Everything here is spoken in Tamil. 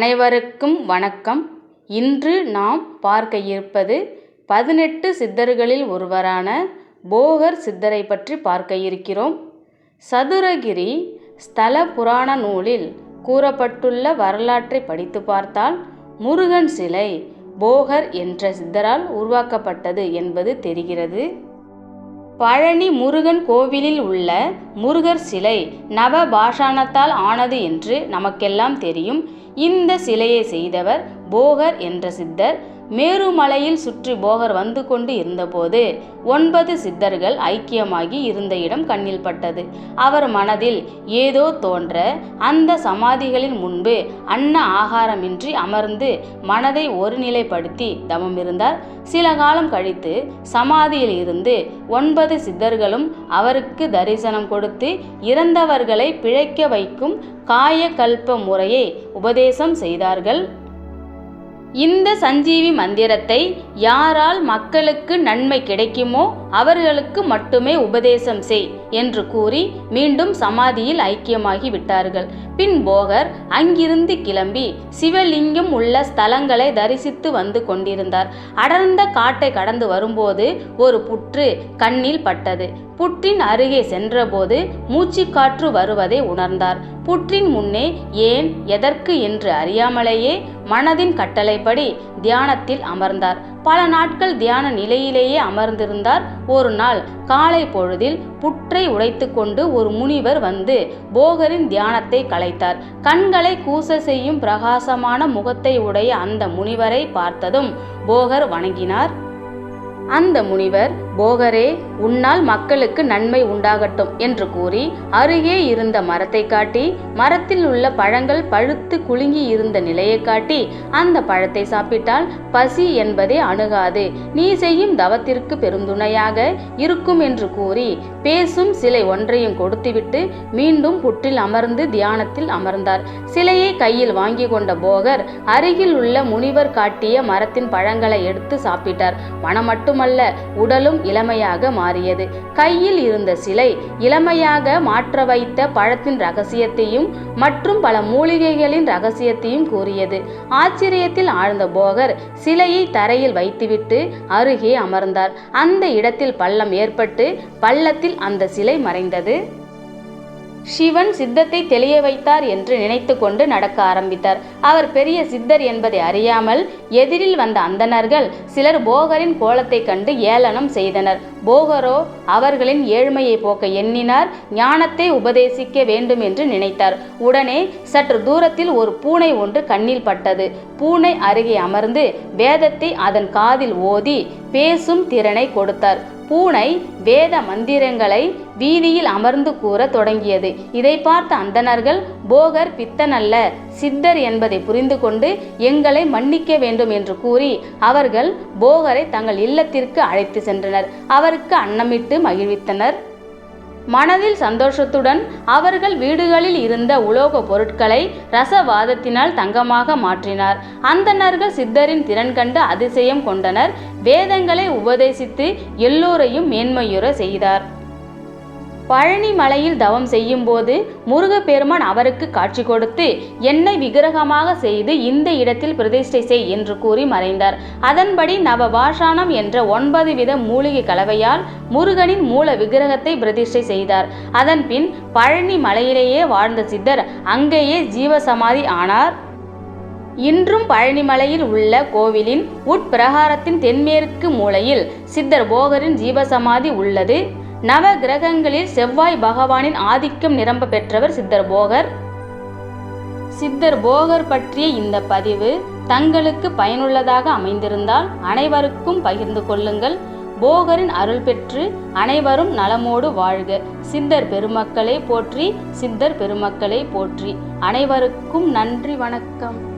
அனைவருக்கும் வணக்கம். இன்று நாம் பார்க்க இருப்பது பதினெட்டு சித்தர்களில் ஒருவரான போகர் சித்தரை பற்றி பார்க்க இருக்கிறோம். சதுரகிரி ஸ்தல புராண நூலில் கூறப்பட்டுள்ள வரலாற்றை படித்து பார்த்தால் முருகன் சிலை போகர் என்ற சித்தரால் உருவாக்கப்பட்டது என்பது தெரிகிறது. பழனி முருகன் கோவிலில் உள்ள முருகர் சிலை நவபாஷாணத்தால் ஆனது என்று நமக்கெல்லாம் தெரியும். இந்த சிலையை செய்தவர் போகர் என்ற சித்தர். மேருமலையில் சுற்றி போகர் வந்து கொண்டு இருந்தபோது ஒன்பது சித்தர்கள் ஐக்கியமாகி இருந்த இடம் கண்ணில் பட்டது. அவர் மனதில் ஏதோ தோன்ற அந்த சமாதிகளின் முன்பு அன்ன ஆகாரமின்றி அமர்ந்து மனதை ஒருநிலைப்படுத்தி தமம் இருந்தார். சில காலம் கழித்து சமாதியில் இருந்து ஒன்பது சித்தர்களும் அவருக்கு தரிசனம் கொடுத்து இறந்தவர்களை பிழைக்க வைக்கும் காயகல்ப முறையை உபதேசம் செய்தார்கள். இந்த சஞ்சீவி மந்திரத்தை யாரால் மக்களுக்கு நன்மை கிடைக்குமோ அவர்களுக்கு மட்டுமே உபதேசம் செய் என்று கூறி மீண்டும் சமாதியில் ஐக்கியமாகி விட்டார்கள். பின் போகர் அங்கிருந்து கிளம்பி சிவலிங்கம் உள்ள ஸ்தலங்களை தரிசித்து வந்து கொண்டிருந்தார். அடர்ந்த காட்டை கடந்து வரும்போது ஒரு புற்று கண்ணில் பட்டது. புற்றின் அருகே சென்றபோது மூச்சுக்காற்று வருவதை உணர்ந்தார். புற்றின் முன்னே ஏன் எதற்கு என்று அறியாமலேயே மனதின் கட்டளைப்படி தியானத்தில் அமர்ந்தார். பல நாட்கள் தியான நிலையிலேயே அமர்ந்திருந்தார். ஒரு நாள் காலை பொழுதில் புற்றை உடைத்துக்கொண்டு ஒரு முனிவர் வந்து போகரின் தியானத்தை கலைத்தார் கண்களை கூச செய்யும் பிரகாசமான முகத்தை உடைய அந்த முனிவரை பார்த்ததும் போகர் வணங்கினார். அந்த முனிவர் போகரே உன்னால் மக்களுக்கு நன்மை உண்டாகட்டும் என்று கூறி அருகே இருந்த மரத்தை காட்டி மரத்தில் உள்ள பழங்கள் பழுத்து குலுங்கி இருந்த நிலையை காட்டி அந்த பழத்தை சாப்பிட்டால் பசி என்பதே அணுகாது. நீ செய்யும் தவத்திற்கு பெருந்துணையாக இருக்கும் என்று கூறி பேசும் சிலை ஒன்றையும் கொடுத்துவிட்டு மீண்டும் புற்றில் அமர்ந்து தியானத்தில் அமர்ந்தார். சிலையை கையில் வாங்கி கொண்ட போகர் அருகில் உள்ள முனிவர் காட்டிய மரத்தின் பழங்களை எடுத்து சாப்பிட்டார். மனம் மட்டுமல்ல உடலும் இளமையாக மாறியது. கையில் இருந்த சிலை இளமையாக மாற்ற வைத்த பழத்தின் ரகசியத்தையும் மற்றும் பல மூலிகைகளின் ரகசியத்தையும் கூறியது. ஆச்சரியத்தில் ஆழ்ந்த போகர் சிலையை தரையில் வைத்துவிட்டு அருகே அமர்ந்தார். அந்த இடத்தில் பள்ளம் ஏற்பட்டு பள்ளத்தில் அந்த சிலை மறைந்தது. சிவன் சித்தத்தை தெளிய வைத்தார் என்று நினைத்து கொண்டு நடக்க ஆரம்பித்தார். அவர் பெரிய சித்தர் என்பதை அறியாமல் எதிரில் வந்த அந்தணர்கள் சிலர் போகரின் கோலத்தை கண்டு ஏளனம் செய்தனர். போகரோ அவர்களின் ஏழ்மையை போக்க எண்ணினார் ஞானத்தை உபதேசிக்க வேண்டும் என்று நினைத்தார். உடனே சற்று தூரத்தில் ஒரு பூனை ஒன்று கண்ணில் பட்டது. பூனை அருகே அமர்ந்து வேதத்தை அதன் காதில் ஓதி பேசும் திறனை கொடுத்தார். பூனை வேத மந்திரங்களை வீதியில் அமர்ந்து கூற தொடங்கியது. இதை பார்த்த அந்தணர்கள் போகர் பித்தனல்ல சித்தர் என்பதை புரிந்து கொண்டு எங்களை மன்னிக்க வேண்டும் என்று கூறி அவர்கள் போகரை தங்கள் இல்லத்திற்கு அழைத்து சென்றனர். அவருக்கு அன்னமிட்டு மகிழ்வித்தனர். மனதில் சந்தோஷத்துடன் அவர்கள் வீடுகளில் இருந்த உலோக பொருட்களை ரசவாதத்தினால் தங்கமாக மாற்றினார். அந்தணர்கள் சித்தரின் திறன் கண்டு அதிசயம் கொண்டனர். வேதங்களை உபதேசித்து எல்லோரையும் மேன்மையுற செய்தார். பழனி மலையில் தவம் செய்யும்போது முருகப்பெருமான் அவருக்கு காட்சி கொடுத்து என்னை விக்கிரகமாக செய்து இந்த இடத்தில் பிரதிஷ்டை செய் என்று கூறி மறைந்தார். அதன்படி நவபாஷானம் என்ற ஒன்பது வித மூலிகை கலவையால் முருகனின் மூல விக்கிரகத்தை பிரதிஷ்டை செய்தார். அதன் பின் பழனி மலையிலேயே வாழ்ந்த சித்தர் அங்கேயே ஜீவசமாதி ஆனார். இன்றும் பழனிமலையில் உள்ள கோவிலின் உட்பிரகாரத்தின் தென்மேற்கு மூலையில் சித்தர் போகரின் ஜீவசமாதி உள்ளது. நவ கிரகங்களில் செவ்வாய் பகவானின் ஆதிக்கம் நிரம்ப பெற்றவர் சித்தர் போகர். சித்தர் போகர் பற்றிய இந்த பதிவு தங்களுக்கு பயனுள்ளதாக அமைந்திருந்தால் அனைவருக்கும் பகிர்ந்து கொள்ளுங்கள். போகரின் அருள் பெற்று அனைவரும் நலமோடு வாழ்க. சித்தர் பெருமக்களை போற்றி சித்தர் பெருமக்களை போற்றி. அனைவருக்கும் நன்றி வணக்கம்.